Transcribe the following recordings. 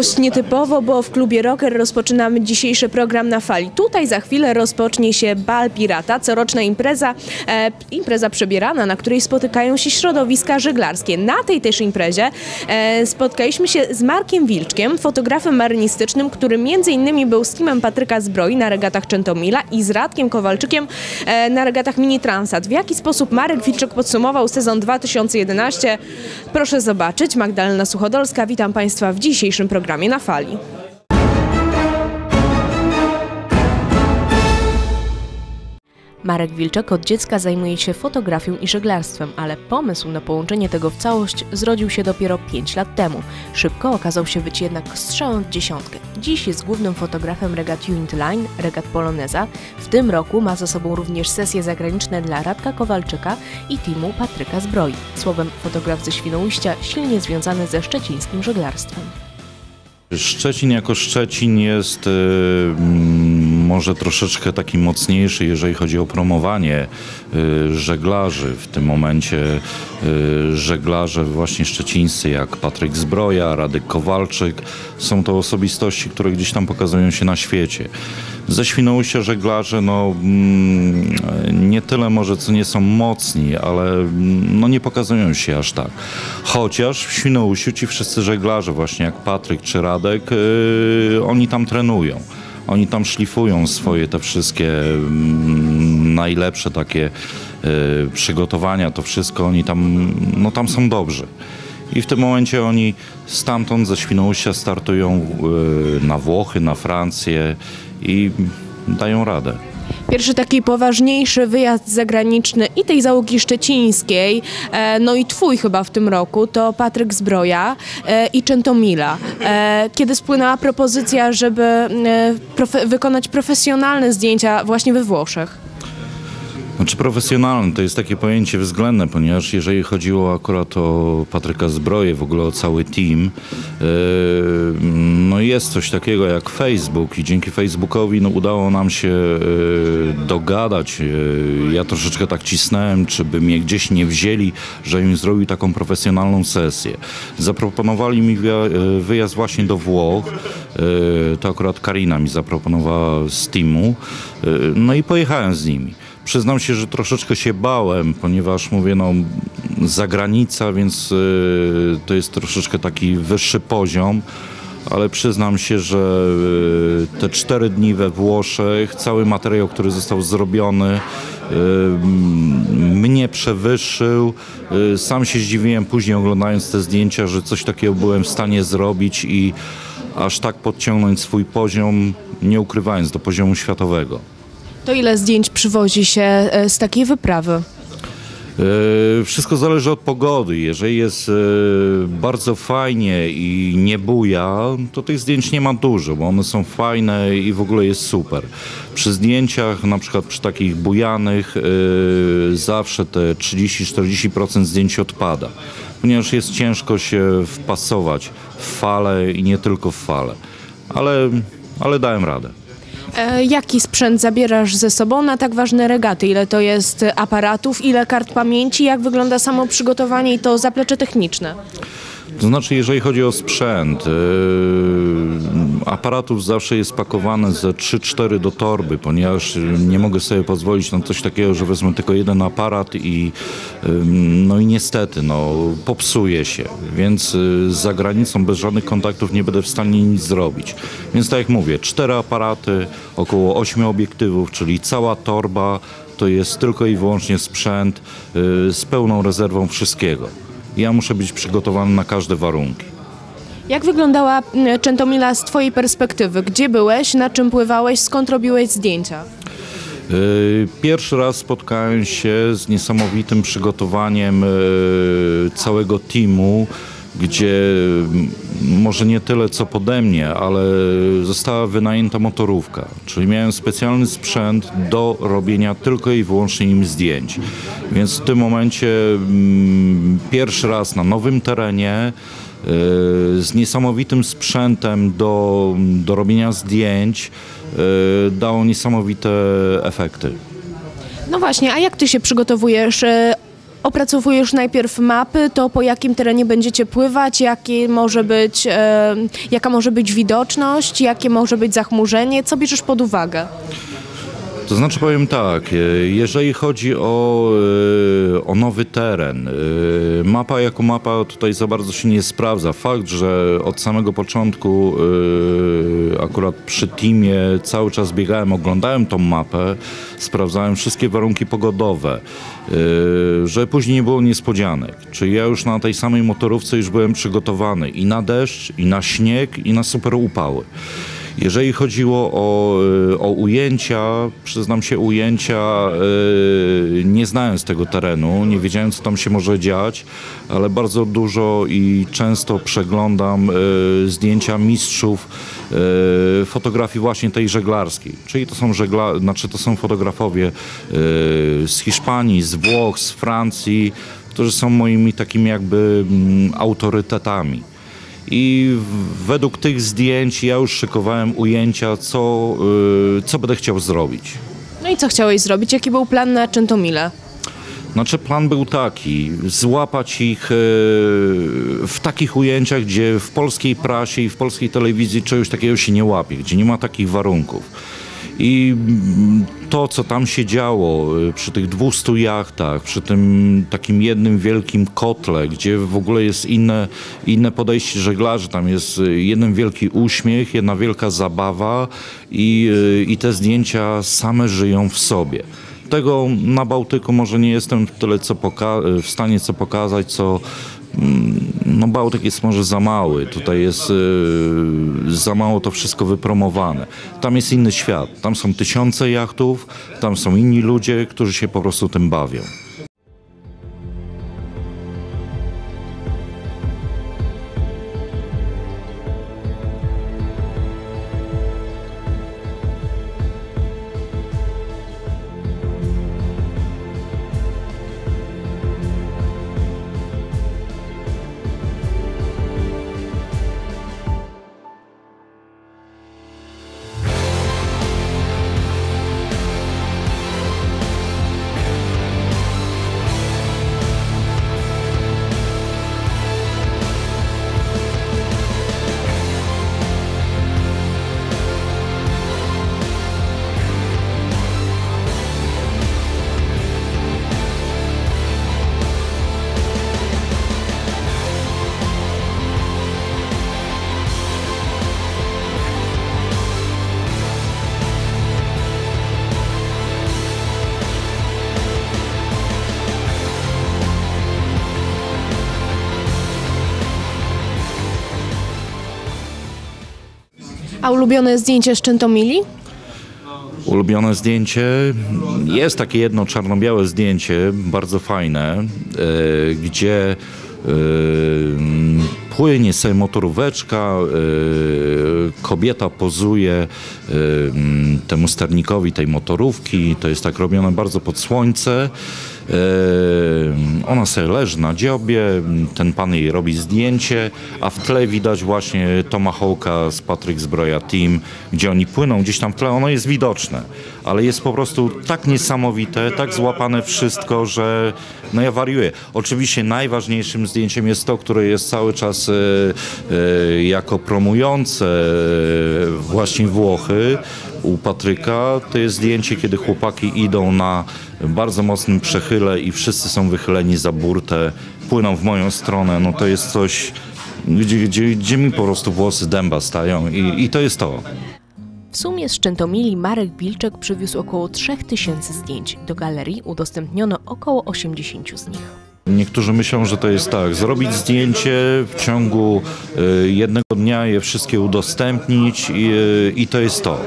Dość nietypowo, bo w klubie Rocker rozpoczynamy dzisiejszy program na fali. Tutaj za chwilę rozpocznie się Bal Pirata, coroczna impreza, e, impreza przebierana, na której spotykają się środowiska żeglarskie. Na tej też imprezie e, spotkaliśmy się z Markiem Wilczkiem, fotografem marynistycznym, który innymi był z teamem Patryka Zbroi na regatach Czętomila i z Radkiem Kowalczykiem e, na regatach Mini Transat. W jaki sposób Marek Wilczek podsumował sezon 2011? Proszę zobaczyć. Magdalena Suchodolska, witam Państwa w dzisiejszym programie na fali. Marek Wilczek od dziecka zajmuje się fotografią i żeglarstwem, ale pomysł na połączenie tego w całość zrodził się dopiero 5 lat temu. Szybko okazał się być jednak strzałem w dziesiątkę. Dziś jest głównym fotografem regat Unit Line, regat Poloneza. W tym roku ma za sobą również sesje zagraniczne dla Radka Kowalczyka i teamu Patryka Zbroi. Słowem fotograf ze Świnoujścia silnie związany ze szczecińskim żeglarstwem. Szczecin jako Szczecin jest y, może troszeczkę taki mocniejszy, jeżeli chodzi o promowanie y, żeglarzy. W tym momencie y, żeglarze właśnie szczecińscy jak Patryk Zbroja, Radek Kowalczyk są to osobistości, które gdzieś tam pokazują się na świecie. Ze Świnoujścia żeglarze no, mm, nie tyle może co nie są mocni, ale mm, no, nie pokazują się aż tak. Chociaż w Świnoujściu ci wszyscy żeglarze właśnie jak Patryk czy Radek, yy, oni tam trenują. Oni tam szlifują swoje te wszystkie mm, najlepsze takie yy, przygotowania, to wszystko oni tam, no tam są dobrzy. I w tym momencie oni stamtąd ze Świnoujścia startują yy, na Włochy, na Francję i dają radę. Pierwszy taki poważniejszy wyjazd zagraniczny i tej załogi szczecińskiej, e, no i twój chyba w tym roku, to Patryk Zbroja e, i Czętomila. E, kiedy spłynęła propozycja, żeby profe- wykonać profesjonalne zdjęcia właśnie we Włoszech? Znaczy profesjonalny to jest takie pojęcie względne, ponieważ jeżeli chodziło akurat o Patryka Zbroję, w ogóle o cały team, yy, no jest coś takiego jak Facebook i dzięki Facebookowi no, udało nam się yy, dogadać. Yy, ja troszeczkę tak cisnąłem, czy by mnie gdzieś nie wzięli, że im zrobił taką profesjonalną sesję. Zaproponowali mi wyjazd właśnie do Włoch. To akurat Karina mi zaproponowała z teamu. No i pojechałem z nimi. Przyznam się, że troszeczkę się bałem, ponieważ mówię, no zagranica, więc y, to jest troszeczkę taki wyższy poziom, ale przyznam się, że y, te cztery dni we Włoszech, cały materiał, który został zrobiony, y, mnie przewyższył. Y, Sam się zdziwiłem później oglądając te zdjęcia, że coś takiego byłem w stanie zrobić i aż tak podciągnąć swój poziom, nie ukrywając, do poziomu światowego. To ile zdjęć przywozi się e, z takiej wyprawy? E, Wszystko zależy od pogody. Jeżeli jest e, bardzo fajnie i nie buja, to tych zdjęć nie ma dużo, bo one są fajne i w ogóle jest super. Przy zdjęciach, na przykład przy takich bujanych, zawsze te 30-40% zdjęć odpada, ponieważ jest ciężko się wpasować w fale i nie tylko w fale. Ale, ale dałem radę. E, Jaki sprzęt zabierasz ze sobą na tak ważne regaty? Ile to jest aparatów, ile kart pamięci, jak wygląda samo przygotowanie i to zaplecze techniczne? To znaczy, jeżeli chodzi o sprzęt, yy, aparatów zawsze jest pakowane ze 3-4 do torby, ponieważ nie mogę sobie pozwolić na coś takiego, że wezmę tylko jeden aparat i yy, no i niestety, no popsuje się, więc yy, za granicą bez żadnych kontaktów nie będę w stanie nic zrobić. Więc tak jak mówię, cztery aparaty, około 8 obiektywów, czyli cała torba to jest tylko i wyłącznie sprzęt yy, z pełną rezerwą wszystkiego. Ja muszę być przygotowany na każde warunki. Jak wyglądała m, Czętomila z twojej perspektywy? Gdzie byłeś, na czym pływałeś, skąd robiłeś zdjęcia? Yy, Pierwszy raz spotkałem się z niesamowitym przygotowaniem yy, całego teamu, gdzie może nie tyle co pode mnie, ale została wynajęta motorówka. Czyli miałem specjalny sprzęt do robienia tylko i wyłącznie im zdjęć. Więc w tym momencie pierwszy raz na nowym terenie yy, z niesamowitym sprzętem do, do robienia zdjęć yy, dało niesamowite efekty. No właśnie, a jak ty się przygotowujesz? Opracowujesz najpierw mapy, to po jakim terenie będziecie pływać, jakie może być, e, jaka może być widoczność, jakie może być zachmurzenie, co bierzesz pod uwagę? To znaczy powiem tak, e, jeżeli chodzi o, e, o nowy teren, e, mapa jako mapa tutaj za bardzo się nie sprawdza. Fakt, że od samego początku akurat przy teamie cały czas biegałem, oglądałem tą mapę, sprawdzałem wszystkie warunki pogodowe, że później nie było niespodzianek. Czyli ja już na tej samej motorówce już byłem przygotowany i na deszcz, i na śnieg, i na super upały. Jeżeli chodziło o, y, o ujęcia, przyznam się, ujęcia y, nie znając tego terenu, nie wiedziałem, co tam się może dziać, ale bardzo dużo i często przeglądam y, zdjęcia mistrzów fotografii właśnie tej żeglarskiej. Czyli to są, żegla, znaczy to są fotografowie z Hiszpanii, z Włoch, z Francji, którzy są moimi takimi jakby mm, autorytetami. I według tych zdjęć ja już szykowałem ujęcia, co, y, co będę chciał zrobić. No i co chciałeś zrobić? Jaki był plan na Centomile? Znaczy plan był taki, złapać ich y, w takich ujęciach, gdzie w polskiej prasie i w polskiej telewizji czegoś takiego się nie łapie, gdzie nie ma takich warunków. I to, co tam się działo y, przy tych 200 jachtach, przy tym takim jednym wielkim kotle, gdzie w ogóle jest inne, inne podejście żeglarzy, tam jest y, jeden wielki uśmiech, jedna wielka zabawa i, y, i te zdjęcia same żyją w sobie. Tego na Bałtyku może nie jestem tyle co w stanie co pokazać, co no Bałtyk jest może za mały, tutaj jest y, za mało to wszystko wypromowane. Tam jest inny świat, tam są tysiące jachtów, tam są inni ludzie, którzy się po prostu tym bawią. Ulubione zdjęcie z Centomili? Ulubione zdjęcie jest takie jedno czarno-białe zdjęcie, bardzo fajne, e, gdzie e, płynie sobie motoróweczka, e, kobieta pozuje temu sternikowi tej motorówki, to jest tak robione bardzo pod słońce. E, Ona sobie leży na dziobie, ten pan jej robi zdjęcie, a w tle widać właśnie Tomahawka z Patryk Zbroja Team, gdzie oni płyną gdzieś tam w tle, ono jest widoczne, ale jest po prostu tak niesamowite, tak złapane wszystko, że no ja wariuję. Oczywiście najważniejszym zdjęciem jest to, które jest cały czas e, e, jako promujące właśnie Włochy, u Patryka to jest zdjęcie, kiedy chłopaki idą na bardzo mocnym przechyle i wszyscy są wychyleni za burtę, płyną w moją stronę. No to jest coś, gdzie, gdzie, gdzie mi po prostu włosy dęba stają i, i to jest to. W sumie z Centomili Marek Bilczek przywiózł około 3000 zdjęć. Do galerii udostępniono około 80 z nich. Niektórzy myślą, że to jest tak, zrobić zdjęcie w ciągu y, jednego dnia, je wszystkie udostępnić i, y, i to jest to.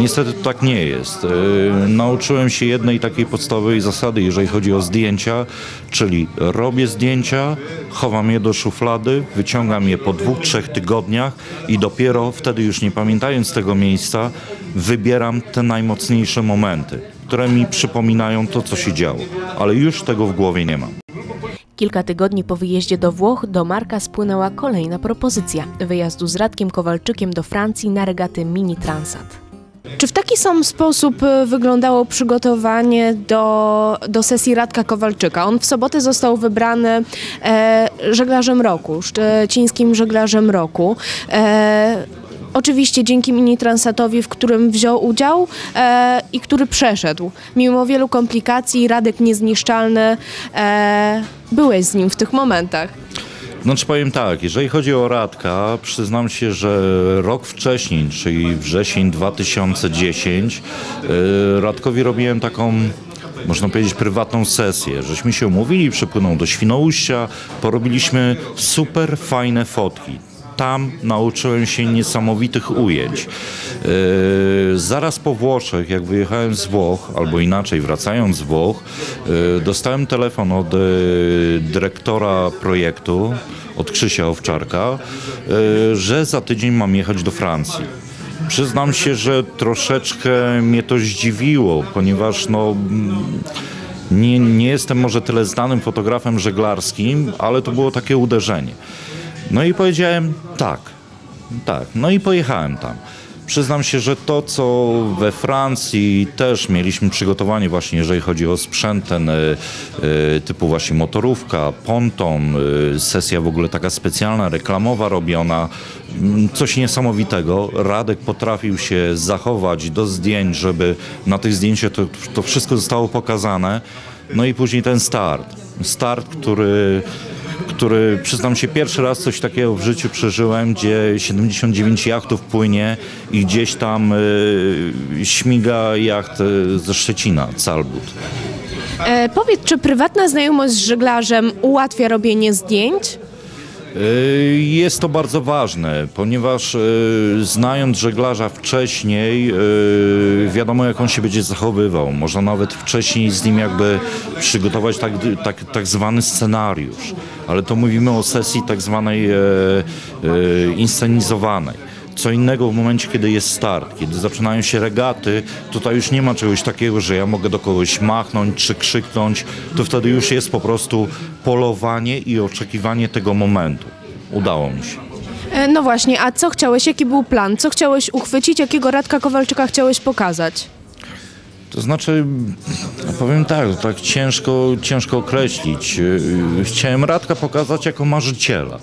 Niestety to tak nie jest. Y, nauczyłem się jednej takiej podstawowej zasady, jeżeli chodzi o zdjęcia, czyli robię zdjęcia, chowam je do szuflady, wyciągam je po dwóch, trzech tygodniach i dopiero wtedy już nie pamiętając tego miejsca, wybieram te najmocniejsze momenty, które mi przypominają to, co się działo. Ale już tego w głowie nie mam. Kilka tygodni po wyjeździe do Włoch do Marka spłynęła kolejna propozycja wyjazdu z Radkiem Kowalczykiem do Francji na regaty Mini Transat. Czy w taki sam sposób e, wyglądało przygotowanie do, do sesji Radka Kowalczyka? On w sobotę został wybrany e, żeglarzem roku, szczecińskim żeglarzem roku. E, Oczywiście dzięki mini transatowi, w którym wziął udział e, i który przeszedł. Mimo wielu komplikacji, Radek niezniszczalny, e, byłeś z nim w tych momentach. Znaczy powiem tak, jeżeli chodzi o Radka, przyznam się, że rok wcześniej, czyli wrzesień 2010, yy, Radkowi robiłem taką, można powiedzieć, prywatną sesję. Żeśmy się umówili, przepłynął do Świnoujścia, porobiliśmy super fajne fotki. Tam nauczyłem się niesamowitych ujęć. Yy, zaraz po Włoszech, jak wyjechałem z Włoch, albo inaczej, wracając z Włoch, yy, dostałem telefon od yy, dyrektora projektu, od Krzysia Owczarka, że za tydzień mam jechać do Francji. Przyznam się, że troszeczkę mnie to zdziwiło, ponieważ no, nie, nie jestem może tyle znanym fotografem żeglarskim, ale to było takie uderzenie. No i powiedziałem tak, tak. No i pojechałem tam. Przyznam się, że to, co we Francji też mieliśmy przygotowanie właśnie, jeżeli chodzi o sprzęt ten y, typu właśnie motorówka, ponton, y, sesja w ogóle taka specjalna, reklamowa robiona, mm, coś niesamowitego. Radek potrafił się zachować do zdjęć, żeby na tych zdjęciach to, to wszystko zostało pokazane. No i później ten start. Start, który który przyznam się pierwszy raz coś takiego w życiu przeżyłem, gdzie 79 jachtów płynie i gdzieś tam y, śmiga jacht y, ze Szczecina, Calbut. E, powiedz, czy prywatna znajomość z żeglarzem ułatwia robienie zdjęć? Y, Jest to bardzo ważne, ponieważ y, znając żeglarza wcześniej, y, wiadomo jak on się będzie zachowywał. Można nawet wcześniej z nim jakby przygotować tak, tak, tak zwany scenariusz, ale to mówimy o sesji tak zwanej e, e, inscenizowanej. Co innego w momencie, kiedy jest start, kiedy zaczynają się regaty, tutaj już nie ma czegoś takiego, że ja mogę do kogoś machnąć czy krzyknąć, to wtedy już jest po prostu polowanie i oczekiwanie tego momentu. Udało mi się. E, no właśnie, a co chciałeś? Jaki był plan? Co chciałeś uchwycić? Jakiego Radka Kowalczyka chciałeś pokazać? To znaczy, powiem tak, tak ciężko, ciężko określić. Yy, Chciałem Radka pokazać jako marzyciela.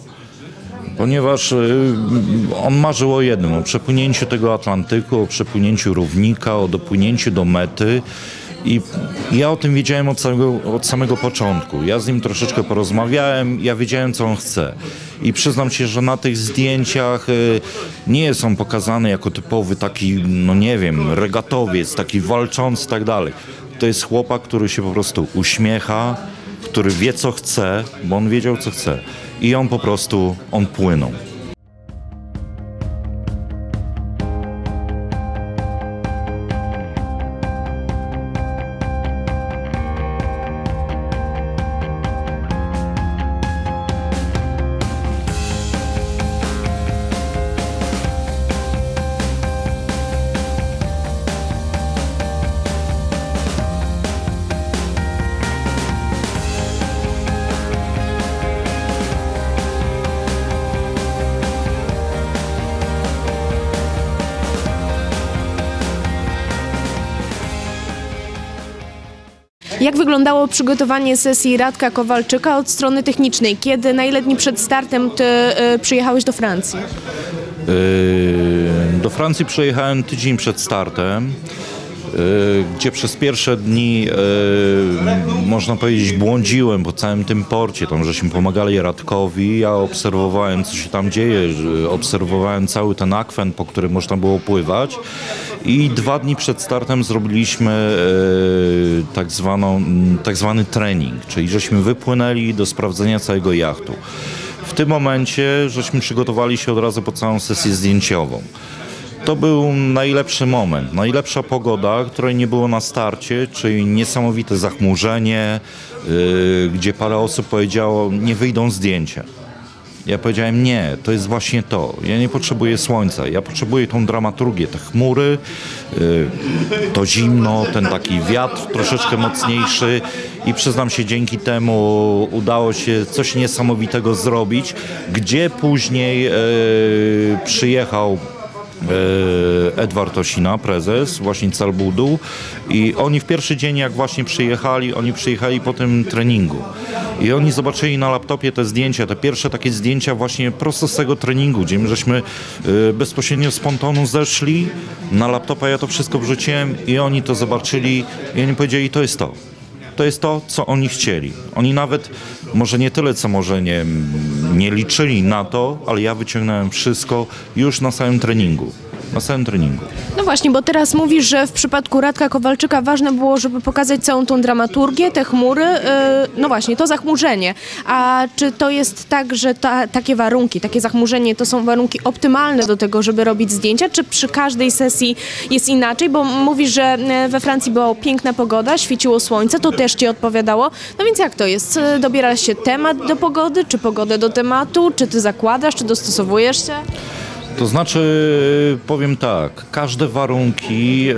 Ponieważ yy, on marzył o jednym, o przepłynięciu tego Atlantyku, o przepłynięciu równika, o dopłynięciu do mety. I ja o tym wiedziałem od samego, od samego początku. Ja z nim troszeczkę porozmawiałem, ja wiedziałem, co on chce. I przyznam się, że na tych zdjęciach y, nie jest on pokazany jako typowy taki, no nie wiem, regatowiec, taki walczący i tak dalej. To jest chłopak, który się po prostu uśmiecha, który wie, co chce, bo on wiedział, co chce. I on po prostu, on płynął. Wyglądało przygotowanie sesji Radka Kowalczyka od strony technicznej? Kiedy na przed startem ty e, przyjechałeś do Francji? Yy, Do Francji przyjechałem tydzień przed startem, gdzie przez pierwsze dni, yy, można powiedzieć, błądziłem po całym tym porcie. Tam żeśmy pomagali Radkowi, ja obserwowałem, co się tam dzieje, obserwowałem cały ten akwen, po którym można było pływać. I dwa dni przed startem zrobiliśmy yy, tak, zwaną, tak zwany trening, czyli żeśmy wypłynęli do sprawdzenia całego jachtu. W tym momencie żeśmy przygotowali się od razu po całą sesję zdjęciową. To był najlepszy moment, najlepsza pogoda, której nie było na starcie, czyli niesamowite zachmurzenie, yy, gdzie parę osób powiedziało, nie wyjdą zdjęcia. Ja powiedziałem, nie, to jest właśnie to. Ja nie potrzebuję słońca, ja potrzebuję tą dramaturgię, te chmury, yy, to zimno, ten taki wiatr troszeczkę mocniejszy i przyznam się, dzięki temu udało się coś niesamowitego zrobić, gdzie później yy, przyjechał Edward Osina, prezes właśnie Calbudu i oni w pierwszy dzień jak właśnie przyjechali, oni przyjechali po tym treningu i oni zobaczyli na laptopie te zdjęcia, te pierwsze takie zdjęcia właśnie prosto z tego treningu, gdzie my żeśmy e, bezpośrednio z pontonu zeszli, na laptopa ja to wszystko wrzuciłem i oni to zobaczyli i oni powiedzieli to jest to. To jest to, co oni chcieli. Oni nawet, może nie tyle, co może nie, nie liczyli na to, ale ja wyciągnąłem wszystko już na samym treningu. Na samym treningu. No właśnie, bo teraz mówisz, że w przypadku Radka Kowalczyka ważne było, żeby pokazać całą tą dramaturgię, te chmury, yy, no właśnie, to zachmurzenie. A czy to jest tak, że ta, takie warunki, takie zachmurzenie to są warunki optymalne do tego, żeby robić zdjęcia, czy przy każdej sesji jest inaczej? Bo mówisz, że e, we Francji była piękna pogoda, świeciło słońce, to też ci odpowiadało. No więc jak to jest? E, Dobierasz się temat do pogody, czy pogodę do tematu, czy ty zakładasz, czy dostosowujesz się? To znaczy, powiem tak, każde warunki e,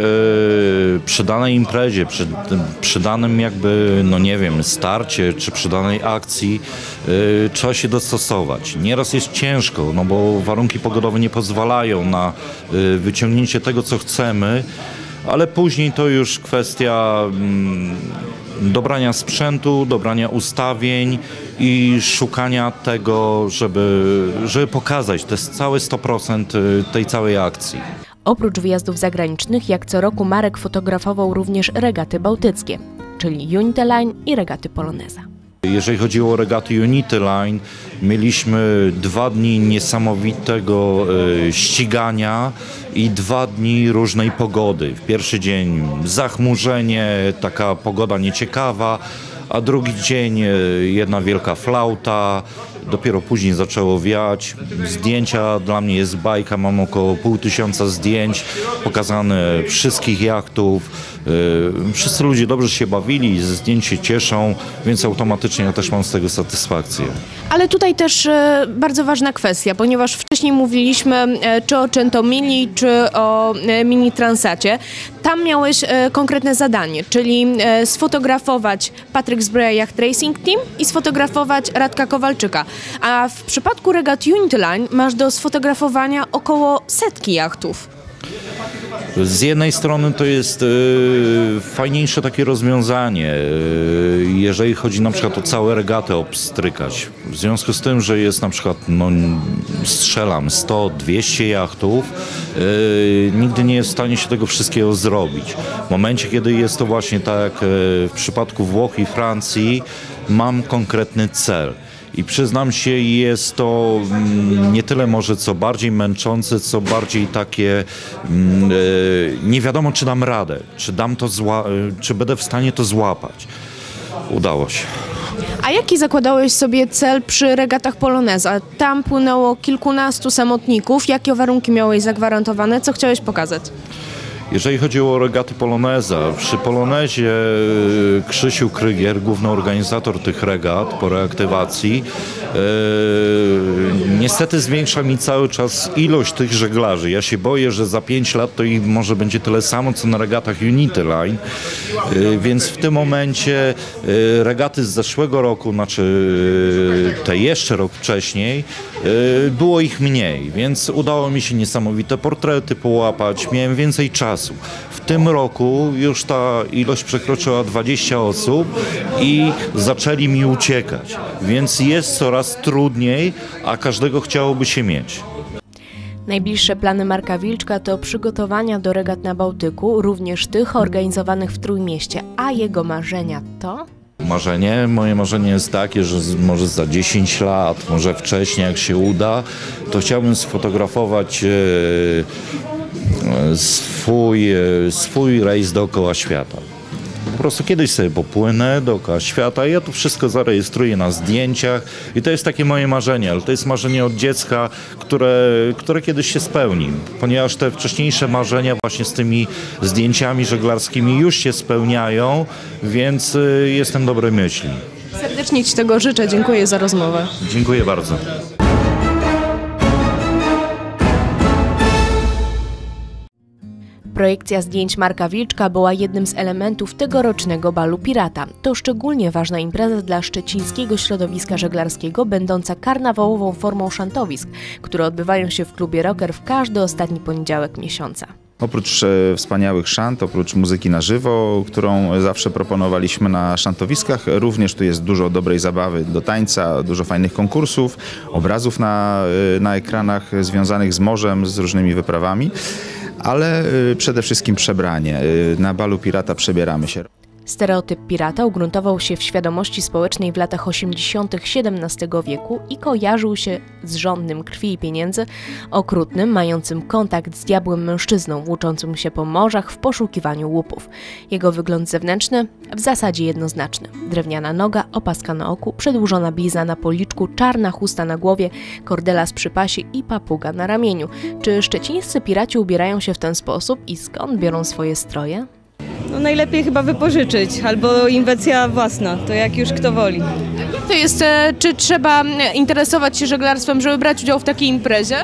przy danej imprezie, przy, przy danym jakby, no nie wiem, starcie, czy przy danej akcji e, trzeba się dostosować. Nieraz jest ciężko, no bo warunki pogodowe nie pozwalają na e, wyciągnięcie tego, co chcemy, ale później to już kwestia mm, dobrania sprzętu, dobrania ustawień i szukania tego, żeby, żeby pokazać to jest całe 100% tej całej akcji. Oprócz wyjazdów zagranicznych, jak co roku Marek fotografował również regaty bałtyckie, czyli Unity Line i regaty Poloneza. Jeżeli chodzi o regaty Unity Line, mieliśmy dwa dni niesamowitego e, ścigania i dwa dni różnej pogody. W pierwszy dzień zachmurzenie, taka pogoda nieciekawa, a drugi dzień e, jedna wielka flauta, dopiero później zaczęło wiać. Zdjęcia dla mnie jest bajka, mam około pół tysiąca zdjęć, pokazane wszystkich jachtów. Yy, Wszyscy ludzie dobrze się bawili, ze zdjęć się cieszą, więc automatycznie ja też mam z tego satysfakcję. Ale tutaj też e, bardzo ważna kwestia, ponieważ wcześniej mówiliśmy e, czy o Centomili, czy o Mini Transacie. Tam miałeś konkretne zadanie, czyli sfotografować Patrick Zbroja Yacht Racing Team i sfotografować Radka Kowalczyka. A w przypadku regat Unity Line masz do sfotografowania około setki jachtów. Z jednej strony to jest e, fajniejsze takie rozwiązanie, e, jeżeli chodzi na przykład o całe regaty obstrykać. W związku z tym, że jest na przykład, no strzelam 100-200 jachtów, e, nigdy nie jest w stanie się tego wszystkiego zrobić. W momencie, kiedy jest to właśnie tak jak e, w przypadku Włoch i Francji, mam konkretny cel. I przyznam się, jest to mm, nie tyle może co bardziej męczące, co bardziej takie mm, e, nie wiadomo, czy dam radę, czy dam to e, czy będę w stanie to złapać. Udało się. A jaki zakładałeś sobie cel przy regatach Poloneza? Tam płynęło kilkunastu samotników. Jakie warunki miałeś zagwarantowane? Co chciałeś pokazać? Jeżeli chodzi o regaty Poloneza, przy Polonezie e, Krzysiu Krygier, główny organizator tych regat po reaktywacji, niestety zwiększa mi cały czas ilość tych żeglarzy. Ja się boję, że za 5 lat to ich może będzie tyle samo, co na regatach Unity Line, e, więc w tym momencie e, regaty z zeszłego roku, znaczy e, te jeszcze rok wcześniej, e, było ich mniej, więc udało mi się niesamowite portrety połapać, miałem więcej czasu. W tym roku już ta ilość przekroczyła 20 osób i zaczęli mi uciekać, więc jest coraz trudniej, a każdego chciałoby się mieć. Najbliższe plany Marka Wilczka to przygotowania do regat na Bałtyku, również tych organizowanych w Trójmieście. A jego marzenia to? Marzenie, moje marzenie jest takie, że może za 10 lat, może wcześniej, jak się uda, to chciałbym sfotografować e, e, swój, e, swój rejs dookoła świata. Po prostu kiedyś sobie popłynę dookoła świata i ja to wszystko zarejestruję na zdjęciach i to jest takie moje marzenie, ale to jest marzenie od dziecka, które, które kiedyś się spełni, ponieważ te wcześniejsze marzenia właśnie z tymi zdjęciami żeglarskimi już się spełniają, więc y, jestem dobrej myśli. Serdecznie Ci tego życzę. Dziękuję za rozmowę. Dziękuję bardzo. Projekcja zdjęć Marka Wilczka była jednym z elementów tegorocznego balu Pirata. To szczególnie ważna impreza dla szczecińskiego środowiska żeglarskiego, będąca karnawałową formą szantowisk, które odbywają się w klubie Rocker w każdy ostatni poniedziałek miesiąca. Oprócz e, wspaniałych szant, oprócz muzyki na żywo, którą zawsze proponowaliśmy na szantowiskach, również tu jest dużo dobrej zabawy do tańca, dużo fajnych konkursów, obrazów na, e, na ekranach związanych z morzem, z różnymi wyprawami, ale e, przede wszystkim przebranie. E, Na balu pirata przebieramy się. Stereotyp pirata ugruntował się w świadomości społecznej w latach 80. XVII wieku i kojarzył się z żądnym krwi i pieniędzy, okrutnym, mającym kontakt z diabłym mężczyzną, włóczącym się po morzach w poszukiwaniu łupów. Jego wygląd zewnętrzny w zasadzie jednoznaczny. Drewniana noga, opaska na oku, przedłużona blizna na policzku, czarna chusta na głowie, kordelas przy pasie i papuga na ramieniu. Czy szczecińscy piraci ubierają się w ten sposób i skąd biorą swoje stroje? No najlepiej chyba wypożyczyć albo inwencja własna, to jak już kto woli. To jest, e, czy trzeba interesować się żeglarstwem, żeby brać udział w takiej imprezie?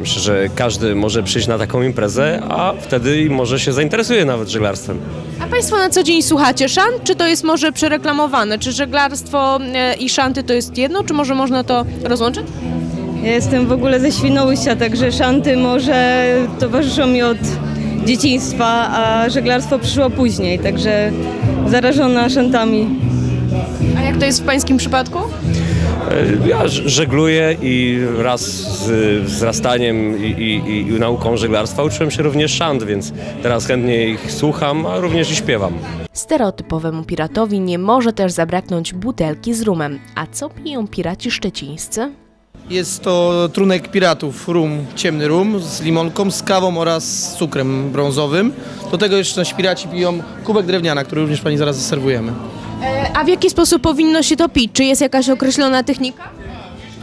Myślę, że każdy może przyjść na taką imprezę, a wtedy może się zainteresuje nawet żeglarstwem. A Państwo na co dzień słuchacie szant, czy to jest może przereklamowane? Czy żeglarstwo e, i szanty to jest jedno, czy może można to rozłączyć? Ja jestem w ogóle ze Świnoujścia, także szanty może towarzyszą mi od dzieciństwa, a żeglarstwo przyszło później, także zarażona szantami. A jak to jest w Pańskim przypadku? E, Ja żegluję i wraz z wzrastaniem i, i, i nauką żeglarstwa uczyłem się również szant, więc teraz chętnie ich słucham, a również i śpiewam. Stereotypowemu piratowi nie może też zabraknąć butelki z rumem. A co piją piraci szczecińscy? Jest to trunek piratów, rum, ciemny rum z limonką, z kawą oraz z cukrem brązowym. Do tego jeszcze nasi piraci piją kubek drewniana, który również pani zaraz zaserwujemy. E, A w jaki sposób powinno się to pić? Czy jest jakaś określona technika?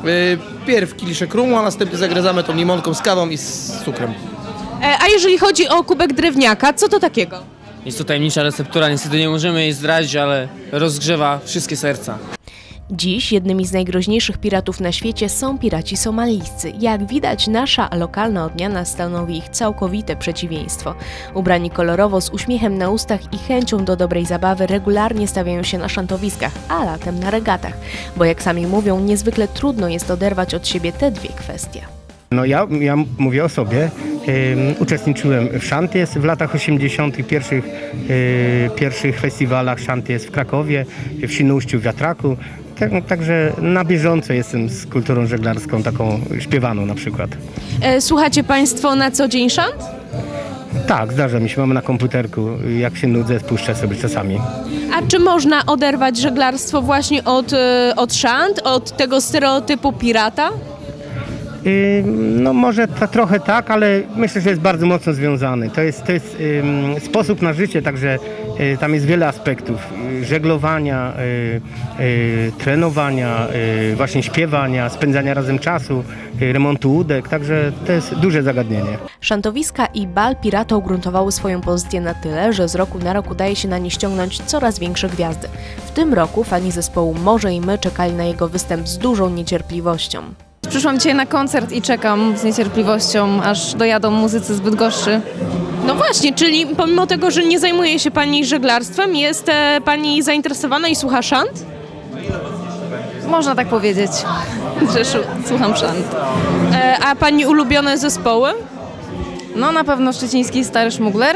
Yy, Pierw kieliszek rumu, a następnie zagryzamy tą limonką z kawą i z cukrem. E, A jeżeli chodzi o kubek drewniaka, co to takiego? Jest to tajemnicza receptura, niestety nie możemy jej zdradzić, ale rozgrzewa wszystkie serca. Dziś jednymi z najgroźniejszych piratów na świecie są piraci somalijscy. Jak widać, nasza lokalna odmiana stanowi ich całkowite przeciwieństwo. Ubrani kolorowo, z uśmiechem na ustach i chęcią do dobrej zabawy, regularnie stawiają się na szantowiskach, a latem na regatach, bo jak sami mówią, niezwykle trudno jest oderwać od siebie te dwie kwestie. No ja, ja mówię o sobie. Ym, uczestniczyłem w Szanties w latach 80. pierwszych, yy, pierwszych festiwalach Szanties w Krakowie, w Świnoujściu, w Wiatraku. Tak, także na bieżąco jestem z kulturą żeglarską, taką śpiewaną na przykład. E, Słuchacie Państwo na co dzień szant? Tak, zdarza mi się, mamy na komputerku, jak się nudzę, puszczę sobie czasami. A czy można oderwać żeglarstwo właśnie od, e, od szant, od tego stereotypu pirata? Ym, No może trochę tak, ale myślę, że jest bardzo mocno związany. To jest, to jest sposób na życie, także y, tam jest wiele aspektów. Y, żeglowania, y, y, trenowania, y, właśnie śpiewania, spędzania razem czasu, y, remontu łódek, także to jest duże zagadnienie. Szantowiska i bal pirata ugruntowały swoją pozycję na tyle, że z roku na rok udaje się na nie ściągnąć coraz większe gwiazdy. W tym roku fani zespołu Morze i My czekali na jego występ z dużą niecierpliwością. Przyszłam dzisiaj na koncert i czekam z niecierpliwością, aż dojadą muzycy z Bydgoszczy. No właśnie, czyli pomimo tego, że nie zajmuje się Pani żeglarstwem, jest e, Pani zainteresowana i słucha szant? Można tak powiedzieć, że szu- słucham szant. E, a Pani ulubione zespoły? No na pewno szczeciński Stary Szmugler,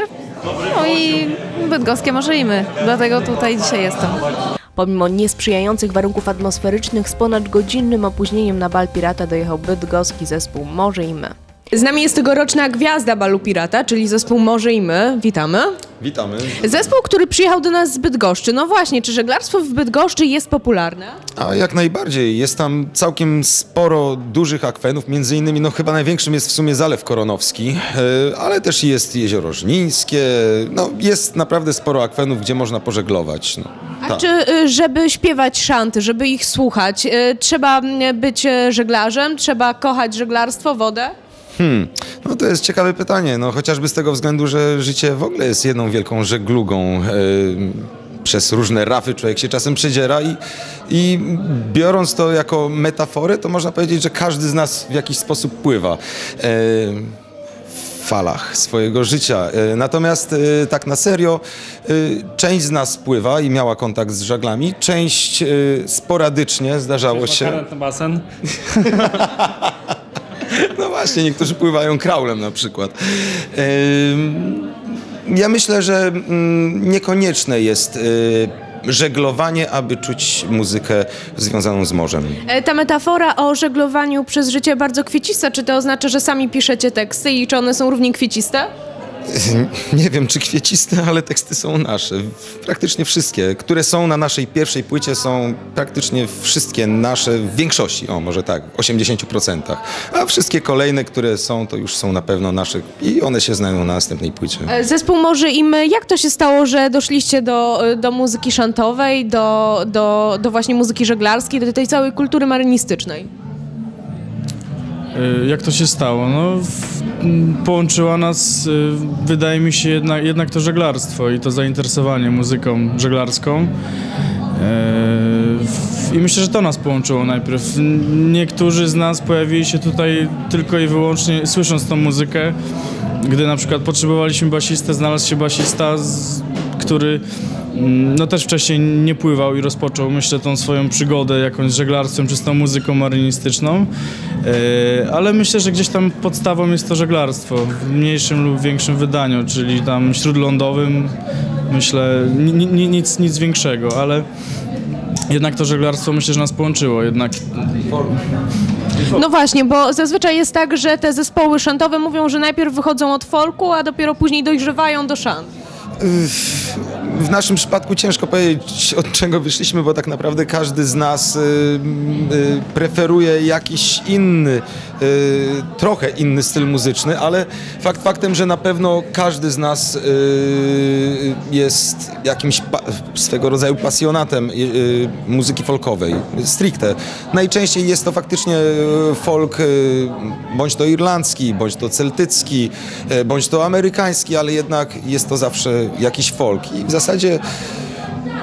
no i bydgoskie może i my, dlatego tutaj dzisiaj jestem. Pomimo niesprzyjających warunków atmosferycznych z ponad godzinnym opóźnieniem na bal pirata dojechał bydgoski zespół Morze i My. Z nami jest tegoroczna gwiazda balu pirata, czyli zespół Morze i My. Witamy. Witamy. Zespół, który przyjechał do nas z Bydgoszczy. No właśnie, czy żeglarstwo w Bydgoszczy jest popularne? A jak najbardziej. Jest tam całkiem sporo dużych akwenów, między innymi, no chyba największym jest w sumie Zalew Koronowski, e, ale też jest Jezioro Żnińskie, no jest naprawdę sporo akwenów, gdzie można pożeglować. No. A Tak. czy y, żeby śpiewać szanty, żeby ich słuchać, y, trzeba być żeglarzem, trzeba kochać żeglarstwo, wodę? No to jest ciekawe pytanie, no chociażby z tego względu, że życie w ogóle jest jedną wielką żeglugą. e, przez różne rafy człowiek się czasem przedziera i, i biorąc to jako metaforę, to można powiedzieć, że każdy z nas w jakiś sposób pływa. E, falach swojego życia. E, Natomiast e, tak na serio, część z nas pływa i miała kontakt z żaglami, część sporadycznie zdarzało się. na basen. Właśnie, niektórzy pływają kraulem na przykład. Ja myślę, że mm, niekonieczne jest y, żeglowanie, aby czuć muzykę związaną z morzem. E, Ta metafora o żeglowaniu przez życie bardzo kwiecista. Czy to oznacza, że sami piszecie teksty i czy one są równie kwieciste? Nie wiem, czy kwieciste, ale teksty są nasze. Praktycznie wszystkie, które są na naszej pierwszej płycie, są praktycznie wszystkie nasze, w większości, o może tak, w 80%. A wszystkie kolejne, które są, to już są na pewno nasze i one się znajdą na następnej płycie. E, Zespół Może i My, jak to się stało, że doszliście do, do muzyki szantowej, do, do, do właśnie muzyki żeglarskiej, do tej całej kultury marynistycznej? Y, Jak to się stało? No, połączyła nas, y, wydaje mi się, jednak, jednak to żeglarstwo i to zainteresowanie muzyką żeglarską. Y, I myślę, że to nas połączyło najpierw. Niektórzy z nas pojawili się tutaj tylko i wyłącznie słysząc tą muzykę. Gdy na przykład potrzebowaliśmy basistę, znalazł się basista, który no też wcześniej nie pływał i rozpoczął, myślę, tą swoją przygodę jakąś z żeglarstwem czy z tą muzyką marynistyczną. E, ale myślę, że gdzieś tam podstawą jest to żeglarstwo w mniejszym lub większym wydaniu, czyli tam śródlądowym, myślę, ni, ni, nic, nic większego, ale jednak to żeglarstwo myślę, że nas połączyło, jednak No właśnie, bo zazwyczaj jest tak, że te zespoły szantowe mówią, że najpierw wychodzą od folku, a dopiero później dojrzewają do szant. W naszym przypadku ciężko powiedzieć, od czego wyszliśmy, bo tak naprawdę każdy z nas y, y, preferuje jakiś inny, y, trochę inny styl muzyczny, ale fakt faktem, że na pewno każdy z nas jest jakimś swego rodzaju pasjonatem muzyki folkowej, stricte. Najczęściej jest to faktycznie folk bądź to irlandzki, bądź to celtycki, bądź to amerykański, ale jednak jest to zawsze jakiś folk. I w zasadzie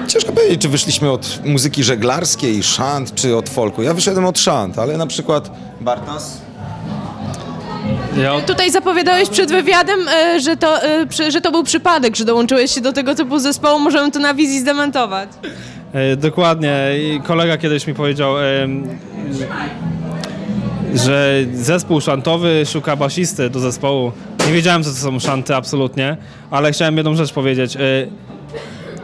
ciężko powiedzieć, czy wyszliśmy od muzyki żeglarskiej, szant, czy od folku. Ja wyszedłem od szant, ale na przykład Bartas. ja Tutaj zapowiadałeś przed wywiadem, e, że to, e, że to był przypadek, że dołączyłeś się do tego typu zespołu. Możemy to na wizji zdementować. E, Dokładnie. I kolega kiedyś mi powiedział, że zespół szantowy szuka basisty do zespołu. Nie wiedziałem, co to są szanty absolutnie, ale chciałem jedną rzecz powiedzieć. E,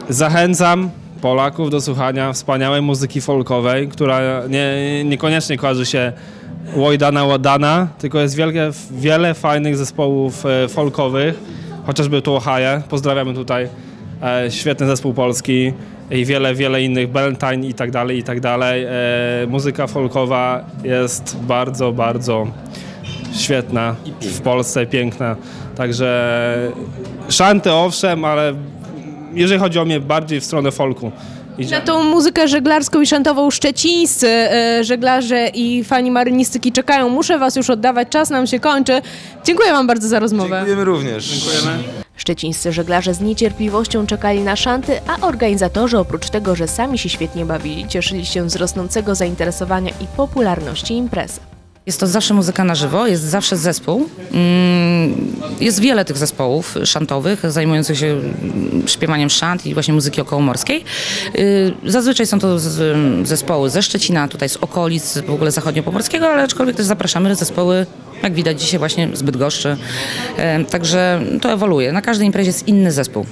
Zachęcam Polaków do słuchania wspaniałej muzyki folkowej, która nie, niekoniecznie kojarzy się Łojdana Łodana, tylko jest wielkie, wiele fajnych zespołów e, folkowych, chociażby tu Ohaje. Pozdrawiamy tutaj e, świetny zespół polski i wiele, wiele innych, Valentine i tak dalej, i tak dalej. E, muzyka folkowa jest bardzo, bardzo świetna w Polsce, piękna. Także szanty owszem, ale jeżeli chodzi o mnie, bardziej w stronę folku. Na tą muzykę żeglarską i szantową szczecińscy e, żeglarze i fani marynistyki czekają. Muszę was już oddawać, czas nam się kończy. Dziękuję wam bardzo za rozmowę. Dziękujemy również. Szczecińscy żeglarze z niecierpliwością czekali na szanty, a organizatorzy oprócz tego, że sami się świetnie bawili, cieszyli się z rosnącego zainteresowania i popularności imprezy. Jest to zawsze muzyka na żywo, jest zawsze zespół. Mm, Jest wiele tych zespołów szantowych zajmujących się mm, śpiewaniem szant i właśnie muzyki okołomorskiej. Y, Zazwyczaj są to z- zespoły ze Szczecina, tutaj z okolic w ogóle zachodniopomorskiego, ale aczkolwiek też zapraszamy zespoły, jak widać dzisiaj właśnie z Bydgoszczy. E, Także to ewoluuje. Na każdej imprezie jest inny zespół.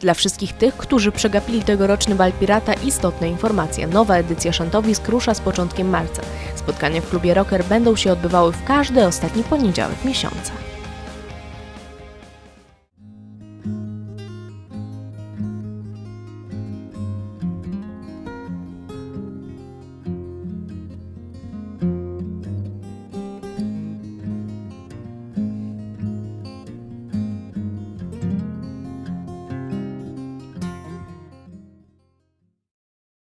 Dla wszystkich tych, którzy przegapili tegoroczny Bal Pirata, istotna informacja. Nowa edycja szantowisk rusza z początkiem marca. Spotkania w klubie Rocker będą się odbywały w każdy ostatni poniedziałek miesiąca.